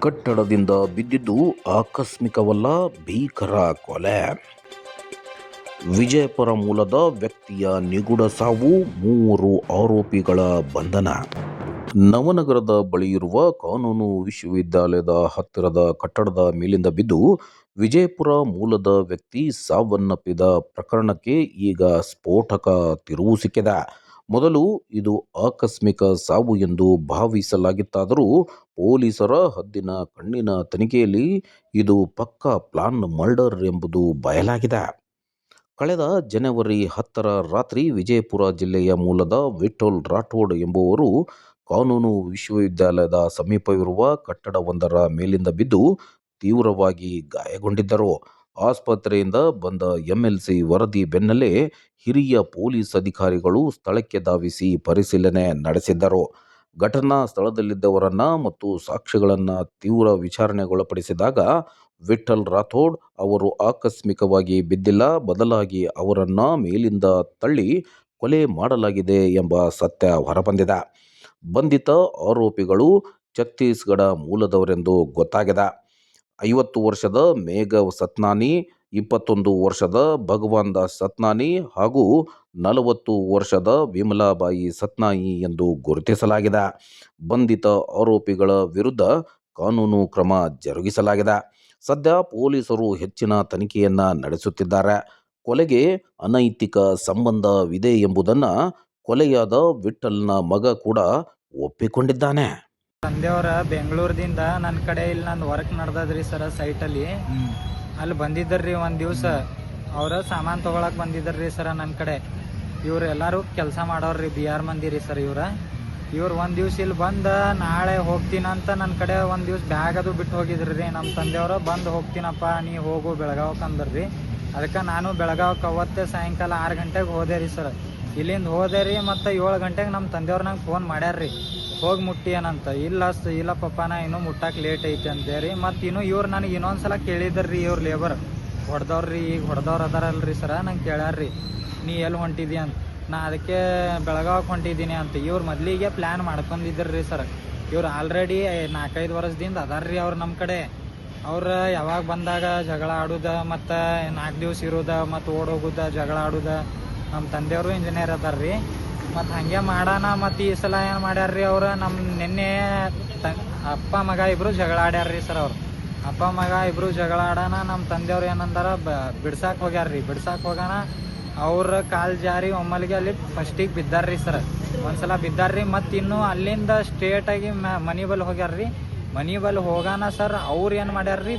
ಕಟ್ಟಡದಿಂದ ಬಿದ್ದಿದ್ದು ಆಕಸ್ಮಿಕವಲ್ಲ ಭೀಕರ ಕೊಲೆ. ವಿಜಯಪುರ ಮೂಲದ ವ್ಯಕ್ತಿಯ ನಿಗೂಢ ಸಾವು ಮೂವರು ಆರೋಪಿಗಳ ಬಂಧನ. ನವನಗರದ ಬಳಿ ಇರುವ ಕಾನೂನು ವಿಶ್ವವಿದ್ಯಾಲಯದ ಹತ್ತಿರದ ಕಟ್ಟಡದ ಮೇಲಿಂದ ಬಿದ್ದು ವಿಜಯಪುರ ಮೂಲದ ವ್ಯಕ್ತಿ ಸಾವನ್ನಪ್ಪಿದ ಪ್ರಕರಣಕ್ಕೆ ಈಗ ಸ್ಫೋಟಕ ತಿರುವು ಸಿಕ್ಕಿದೆ. ಮೊದಲು ಇದು ಆಕಸ್ಮಿಕ ಸಾವು ಎಂದು ಭಾವಿಸಲಾಗಿತ್ತಾದರೂ ಪೊಲೀಸರ ಹದ್ದಿನ ಕಣ್ಣಿನ ತನಿಖೆಯಲ್ಲಿ ಇದು ಪಕ್ಕಾ ಪ್ಲಾನ್ ಮರ್ಡರ್ ಎಂಬುದು ಬಯಲಾಗಿದೆ. ಕಳೆದ ಜನವರಿ ಹತ್ತರ ರಾತ್ರಿ ವಿಜಯಪುರ ಜಿಲ್ಲೆಯ ಮೂಲದ ವಿಠೋಲ್ ರಾಠೋಡ್ ಎಂಬುವರು ಕಾನೂನು ವಿಶ್ವವಿದ್ಯಾಲಯದ ಸಮೀಪವಿರುವ ಕಟ್ಟಡವೊಂದರ ಮೇಲಿಂದ ಬಿದ್ದು ತೀವ್ರವಾಗಿ ಗಾಯಗೊಂಡಿದ್ದರು. ಆಸ್ಪತ್ರೆಯಿಂದ ಬಂದ ಎಂಎಲ್ಸಿ ವರದಿ ಬೆನ್ನಲ್ಲೇ ಹಿರಿಯ ಪೊಲೀಸ್ ಅಧಿಕಾರಿಗಳು ಸ್ಥಳಕ್ಕೆ ಧಾವಿಸಿ ಪರಿಶೀಲನೆ ನಡೆಸಿದ್ದರು. ಘಟನಾ ಸ್ಥಳದಲ್ಲಿದ್ದವರನ್ನ ಮತ್ತು ಸಾಕ್ಷಿಗಳನ್ನು ತೀವ್ರ ವಿಚಾರಣೆಗೊಳಪಡಿಸಿದಾಗ ವಿಠಲ್ ರಾಥೋಡ್ ಅವರು ಆಕಸ್ಮಿಕವಾಗಿ ಬಿದ್ದಿಲ್ಲ, ಬದಲಾಗಿ ಅವರನ್ನು ಮೇಲಿಂದ ತಳ್ಳಿ ಕೊಲೆ ಮಾಡಲಾಗಿದೆ ಎಂಬ ಸತ್ಯ ಹೊರಬಂದಿದೆ. ಬಂಧಿತ ಆರೋಪಿಗಳು ಛತ್ತೀಸ್ಗಢ ಮೂಲದವರೆಂದು ಗೊತ್ತಾಗಿದೆ. ಐವತ್ತು ವರ್ಷದ ಮೇಘವ್ ಸತ್ನಾನಿ, ಇಪ್ಪತ್ತೊಂದು ವರ್ಷದ ಭಗವಾನ್ ದಾಸ್ ಸತ್ನಾನಿ ಹಾಗೂ ನಲವತ್ತು ವರ್ಷದ ವಿಮಲಾಬಾಯಿ ಸತ್ನಾಯಿ ಎಂದು ಗುರುತಿಸಲಾಗಿದೆ. ಬಂಧಿತ ಆರೋಪಿಗಳ ವಿರುದ್ಧ ಕಾನೂನು ಕ್ರಮ ಜರುಗಿಸಲಾಗಿದೆ. ಸದ್ಯ ಪೊಲೀಸರು ಹೆಚ್ಚಿನ ತನಿಖೆಯನ್ನ ನಡೆಸುತ್ತಿದ್ದಾರೆ. ಕೊಲೆಗೆ ಅನೈತಿಕ ಸಂಬಂಧವಿದೆ ಎಂಬುದನ್ನು ಕೊಲೆಯಾದ ವಿಠಲ್ನ ಮಗ ಕೂಡ ಒಪ್ಪಿಕೊಂಡಿದ್ದಾನೆ. ತಂದೆಯವರ ಬೆಂಗಳೂರದಿಂದ ನನ್ನ ಕಡೆ ಇಲ್ಲಿ ನಂದು ವರ್ಕ್ ನಡ್ದದ್ರಿ ಸರ ಸೈಟಲ್ಲಿ ಅಲ್ಲಿ. ಬಂದಿದ್ದರ್ರಿ ಒಂದು ದಿವಸ. ಅವ್ರ ಸಾಮಾನು ತೊಗೊಳಕ್ ಬಂದಿದ್ದರ್ರಿ ಸರ ನನ್ನ ಕಡೆ. ಇವ್ರು ಎಲ್ಲರೂ ಕೆಲಸ ಮಾಡೋರ್ರಿ ಬಿ ಆರ್ ಮಂದಿ ರೀ ಸರ್ ಇವ್ರ. ಇವ್ರು ಒಂದು ದಿವ್ಸ ಇಲ್ಲಿ ಬಂದು ನಾಳೆ ಹೋಗ್ತೀನಂತ ನನ್ನ ಕಡೆ ಒಂದು ದಿವ್ಸ ಬ್ಯಾಗ್ ಅದು ಬಿಟ್ಟು ಹೋಗಿದ್ರಿ. ರೀ ನಮ್ಮ ತಂದೆಯವರು ಬಂದು ಹೋಗ್ತೀನಪ್ಪ ನೀ ಹೋಗು ಬೆಳಗಾವಕ್ಕೆ ಅಂದ್ರಿ. ಅದಕ್ಕೆ ನಾನು ಬೆಳಗಾವಕ್ಕೆ ಅವತ್ತೆ ಸಾಯಂಕಾಲ ಆರು ಗಂಟೆಗೆ ಹೋದೆ ರೀ ಸರ್ ಇಲ್ಲಿಂದ ಹೋದೆ ರೀ ಮತ್ತು ಏಳು ಗಂಟೆಗೆ ನಮ್ಮ ತಂದೆಯವ್ರು ನಂಗೆ ಫೋನ್ ಮಾಡ್ಯಾರ್ರಿ. ಹೋಗಿ ಮುಟ್ಟಿ ಏನಂತ ಇಲ್ಲ ಇಲ್ಲ ಪಪ್ಪ, ನಾ ಇನ್ನೂ ಮುಟ್ಟಕ್ಕೆ ಲೇಟ್ ಐತಿ ರೀ ಮತ್ತು ಇನ್ನು ಇವ್ರು ನನಗೆ ಇನ್ನೊಂದ್ಸಲ ಕೇಳಿದ್ರಿ ಇವ್ರು ಲೇಬರ್ ಹೊಡೆದವ್ರಿ ಈಗ ಹೊಡೆದವ್ರು ಅದಾರಲ್ರಿ ಸರ ನಂಗೆ ಕೇಳ್ಯಾರ್ರಿ. ನೀ ಎಲ್ಲಿ ಹೊಂಟಿದಿ ಅಂತ. ನಾ ಅದಕ್ಕೆ ಬೆಳಗಾವ್ ಹೊಂಟಿದ್ದೀನಿ ಅಂತ. ಇವ್ರು ಮೊದಲಿಗೆ ಪ್ಲ್ಯಾನ್ ಮಾಡ್ಕೊಂಡಿದ್ರಿ ಸರ್ ಇವ್ರು ಆಲ್ರೆಡಿ ನಾಲ್ಕೈದು ವರ್ಷದಿಂದ ಅದಾರ್ರಿ ಅವ್ರು ನಮ್ಮ ಕಡೆ. ಅವ್ರು ಯಾವಾಗ ಬಂದಾಗ ಜಗಳ ಆಡೋದ, ಮತ್ತು ನಾಲ್ಕು ದಿವ್ಸ ಇರೋದ, ಮತ್ತು ಓಡೋಗುದ ಜಗಳ ಆಡುದ. ನಮ್ಮ ತಂದೆಯವರು ಇಂಜಿನಿಯರ್ ಅದಾರ್ರಿ. ಮತ್ತು ಹಂಗೆ ಮಾಡೋಣ ಮತ್ತು ಈ ಸಲ ಏನು ಮಾಡ್ಯಾರ್ರಿ ಅವ್ರು? ನಮ್ಮ ನಿನ್ನೆ ಅಪ್ಪ ಮಗ ಇಬ್ಬರು ಜಗಳ ಆಡ್ಯಾರ್ರಿ ಸರ್ ಅವ್ರು. ಅಪ್ಪ ಮಗ ಇಬ್ಬರು ಜಗಳ ಆಡೋಣ ನಮ್ಮ ತಂದೆಯವ್ರು ಏನಂದಾರ ಬ ಬಿಡ್ಸಕ್ಕೆ ಹೋಗ್ಯಾರ್ರಿ. ಬಿಡ್ಸಕ್ಕೆ ಹೋಗೋಣ. ಅವ್ರ ಕಾಲು ಜಾರಿ ಒಮ್ಮಲಿಗೆ ಅಲ್ಲಿ ಫಸ್ಟಿಗೆ ಬಿದ್ದಾರ್ರಿ ಸರ್. ಒಂದ್ಸಲ ಬಿದ್ದಾರ್ರಿ. ಮತ್ತು ಇನ್ನು ಅಲ್ಲಿಂದ ಸ್ಟ್ರೇಟಾಗಿ ಮನಿ ಬಲ್ ಹೋಗ್ಯಾರ್ರಿ. ಮನಿ ಬಲ್ ಹೋಗೋಣ ಸರ್, ಅವ್ರು ಏನು ಮಾಡ್ಯಾರ್ರಿ?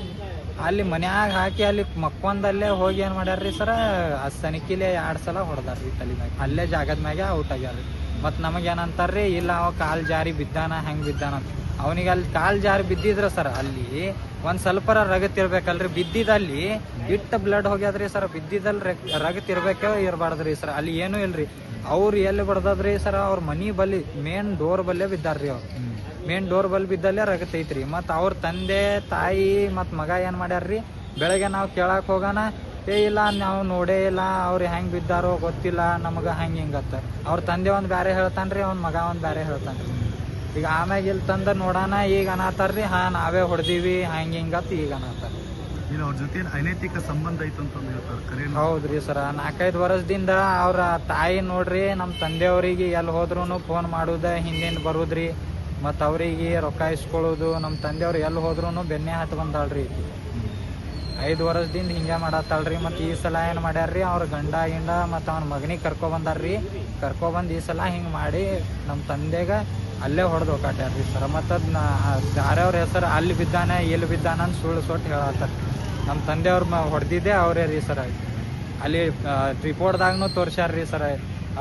ಅಲ್ಲಿ ಮನ್ಯಾಗ ಹಾಕಿ ಅಲ್ಲಿ ಮಕ್ಕೊಂದಲ್ಲೇ ಹೋಗಿ ಏನು ಮಾಡ್ಯಾರ್ರಿ ಸರ? ಆ ಸನಿಕಿಲೆ ಎರಡ್ ಸಲ ಹೊಡೆದಾರ್ರಿ ತಲೆ ಮ್ಯಾಗ ಅಲ್ಲೇ ಜಾಗದ ಮ್ಯಾಗೆ ಔಟ್ ಆಗ್ಯಾರ್ರಿ. ಮತ್ತು ನಮಗೇನಂತಾರ್ರಿ ಇಲ್ಲ ಅವ ಕಾಲು ಜಾರಿ ಬಿದ್ದಾನ, ಹೆಂಗೆ ಬಿದ್ದಾನ ಅವನಿಗೆ ಅಲ್ಲಿ ಕಾಲು ಜಾರಿ ಬಿದ್ದಿದ್ರ ಸರ್, ಅಲ್ಲಿ ಒಂದು ಸ್ವಲ್ಪ ರಗತ್ ಇರ್ಬೇಕಲ್ರಿ. ಬಿದ್ದಿದಲ್ಲಿ ಇಟ್ಟು ಬ್ಲಡ್ ಹೋಗ್ಯದ್ರಿ ಸರ್, ಬಿದ್ದಿದಲ್ಲಿ ರಗ್, ರಗತ್ ಇರ್ಬೇಕೋ ಇರಬಾರ್ದ್ರಿ ಸರ್. ಅಲ್ಲಿ ಏನೂ ಇಲ್ರಿ. ಅವ್ರು ಎಲ್ಲಿ ಬಡ್ದದ್ರಿ ಸರ್, ಅವ್ರ ಮನಿ ಬಲ್ಲಿ ಮೇನ್ ಡೋರ್ ಬಲ್ಲೇ ಬಿದ್ದಾರ್ರಿ ಅವ್ರು. ಮೇನ್ ಡೋರ್ ಬಲ್ ಬಿದ್ದಲ್ಲೇ ರಗತ್ ಐತ್ರಿ. ಮತ್ತು ಅವ್ರ ತಂದೆ, ತಾಯಿ ಮತ್ತು ಮಗ ಏನು ಮಾಡ್ಯಾರ್ರಿ? ಬೆಳಗ್ಗೆ ನಾವು ಕೇಳಕ್ಕೆ ಹೋಗೋಣ ಏ ಇಲ್ಲ ನಾವು ನೋಡೇ ಇಲ್ಲ ಅವ್ರು ಹೆಂಗೆ ಬಿದ್ದಾರೋ ಗೊತ್ತಿಲ್ಲ ನಮಗೆ ಹಂಗೆ ಹಿಂಗತ್ತ ಅವ್ರ ತಂದೆ ಒಂದು ಬೇರೆ ಹೇಳ್ತಾನ್ರಿ ಅವ್ನ ಮಗ ಒಂದು ಬೇರೆ ಹೇಳ್ತಾನ್ರಿ. ಈಗ ಆಮ್ಯಾಗ ಇಲ್ಲಿ ತಂದ ನೋಡೋಣ ಈಗ ಅನಾತಾರ್ರಿ ಹಾ ನಾವೇ ಹೊಡೆದೀವಿ ಹಂಗೆ ಹಿಂಗತ್ತ ಈಗ ಅನಾತಾರ. ಇಲ್ಲ ಅವ್ರ ಜೊತೆ ಅನೈತಿಕ ಸಂಬಂಧ ಐತು ಅಂತ ಹೇಳ್ತಾರೆ ಹೌದ್ರಿ ಸರ ನಾಲ್ಕೈದು ವರ್ಷದಿಂದ ಅವ್ರ ತಾಯಿ ನೋಡ್ರಿ ನಮ್ಮ ತಂದೆಯವರಿಗೆ ಎಲ್ಲಿ ಹೋದ್ರು ಫೋನ್ ಮಾಡುದ ಹಿಂದಿಂದ ಬರುದ್ರಿ ಮತ್ತು ಅವ್ರಿಗೆ ರೊಕ್ಕ ಇಸ್ಕೊಳ್ಳೋದು ನಮ್ಮ ತಂದೆಯವ್ರು ಎಲ್ಲಿ ಹೋದ್ರು ಬೆನ್ನೆ ಬಂದಾಳ್ರಿ. ಐದು ವರ್ಷದಿಂದ ಹಿಂಗೆ ಮಾಡತ್ತಲ್ರಿ, ಮತ್ತು ಈ ಸಲ ಏನು ಮಾಡ್ಯಾರ್ರಿ, ಅವ್ರ ಗಂಡ ಗಿಂಡ ಮತ್ತು ಅವ್ನ ಮಗನಿಗೆ ಕರ್ಕೊಬಂದಾರ್ರಿ. ಕರ್ಕೊಬಂದು ಈ ಸಲ ಹಿಂಗೆ ಮಾಡಿ ನಮ್ಮ ತಂದೆಗೆ ಅಲ್ಲೇ ಹೊಡೆದು ಹೋಗಾಟ್ಯಾರ್ರಿ ಸರ್. ಮತ್ತು ಅದನ್ನ ಯಾರ್ಯಾವ್ರ ಹೆಸರು ಅಲ್ಲಿ ಬಿದ್ದಾನೆ ಎಲ್ಲಿ ಬಿದ್ದಾನೆ ಅಂತ ಸುಳ್ಳು ಸೊಟ್ಟು ಹೇಳತ್ತಾರ. ನಮ್ಮ ತಂದೆಯವ್ರ ಮ ಹೊಡೆದಿದ್ದೆ ಅವರೇ ರೀ ಸರ. ಅಲ್ಲಿ ರಿಪೋರ್ಟ್ದಾಗೂ ತೋರ್ಸ್ಯಾರ್ರಿ ಸರ.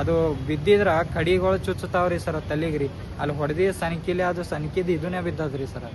ಅದು ಬಿದ್ದಿದ್ರ ಕಡಿಗಳು ಚುಚ್ಚುತ್ತಾವ್ರಿ ಸರ್ ತಲೆಗೆ ರೀ ಅಲ್ಲಿ ಹೊಡೆದಿ ಸನ್ಕಿಲಿ ಅದು ಸನಿಕಿದ್ದು ಇದನ್ನೇ ಬಿದ್ದದ್ರಿ ಸರ್.